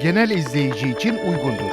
genel izleyici için uygundur.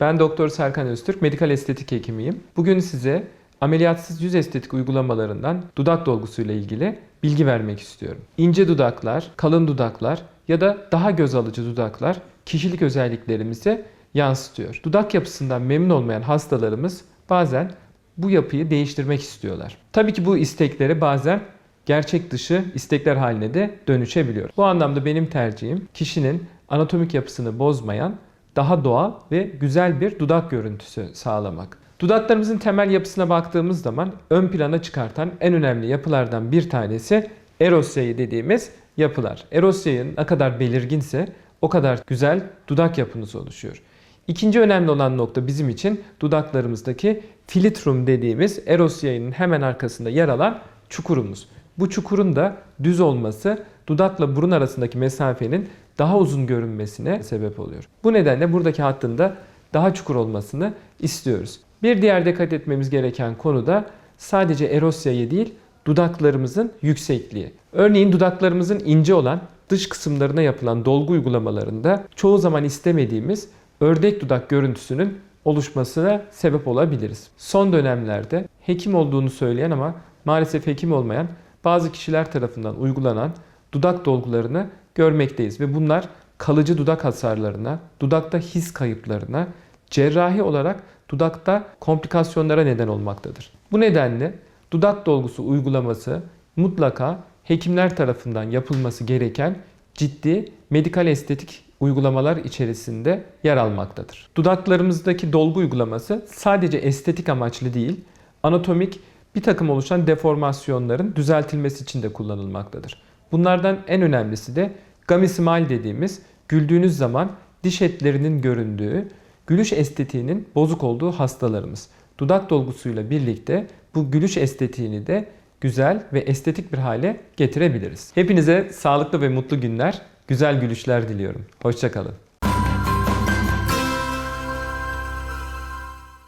Ben Doktor Serkan Öztürk, medikal estetik hekimiyim. Bugün size ameliyatsız yüz estetik uygulamalarından dudak dolgusuyla ilgili bilgi vermek istiyorum. İnce dudaklar, kalın dudaklar ya da daha göz alıcı dudaklar kişilik özelliklerimizi yansıtıyor. Dudak yapısından memnun olmayan hastalarımız bazen bu yapıyı değiştirmek istiyorlar. Tabii ki bu istekleri bazen gerçek dışı istekler haline de dönüşebiliyor. Bu anlamda benim tercihim kişinin anatomik yapısını bozmayan daha doğal ve güzel bir dudak görüntüsü sağlamak. Dudaklarımızın temel yapısına baktığımız zaman ön plana çıkartan en önemli yapılardan bir tanesi eros yayı dediğimiz yapılar. Eros yayı ne kadar belirginse o kadar güzel dudak yapınız oluşuyor. İkinci önemli olan nokta bizim için dudaklarımızdaki filtrum dediğimiz eros yayının hemen arkasında yer alan çukurumuz. Bu çukurun da düz olması dudakla burun arasındaki mesafenin daha uzun görünmesine sebep oluyor. Bu nedenle buradaki hattın da daha çukur olmasını istiyoruz. Bir diğer dikkat etmemiz gereken konu da sadece eros yayı değil dudaklarımızın yüksekliği. Örneğin dudaklarımızın ince olan dış kısımlarına yapılan dolgu uygulamalarında çoğu zaman istemediğimiz ördek dudak görüntüsünün oluşmasına sebep olabiliriz. Son dönemlerde hekim olduğunu söyleyen ama maalesef hekim olmayan bazı kişiler tarafından uygulanan dudak dolgularını görmekteyiz ve bunlar kalıcı dudak hasarlarına, dudakta his kayıplarına, cerrahi olarak dudakta komplikasyonlara neden olmaktadır. Bu nedenle dudak dolgusu uygulaması mutlaka hekimler tarafından yapılması gereken ciddi medikal estetik uygulamalar içerisinde yer almaktadır. Dudaklarımızdaki dolgu uygulaması sadece estetik amaçlı değil, anatomik bir takım oluşan deformasyonların düzeltilmesi için de kullanılmaktadır. Bunlardan en önemlisi de gummy dediğimiz güldüğünüz zaman diş etlerinin göründüğü, gülüş estetiğinin bozuk olduğu hastalarımız. Dudak dolgusuyla birlikte bu gülüş estetiğini de güzel ve estetik bir hale getirebiliriz. Hepinize sağlıklı ve mutlu günler, güzel gülüşler diliyorum. Hoşçakalın.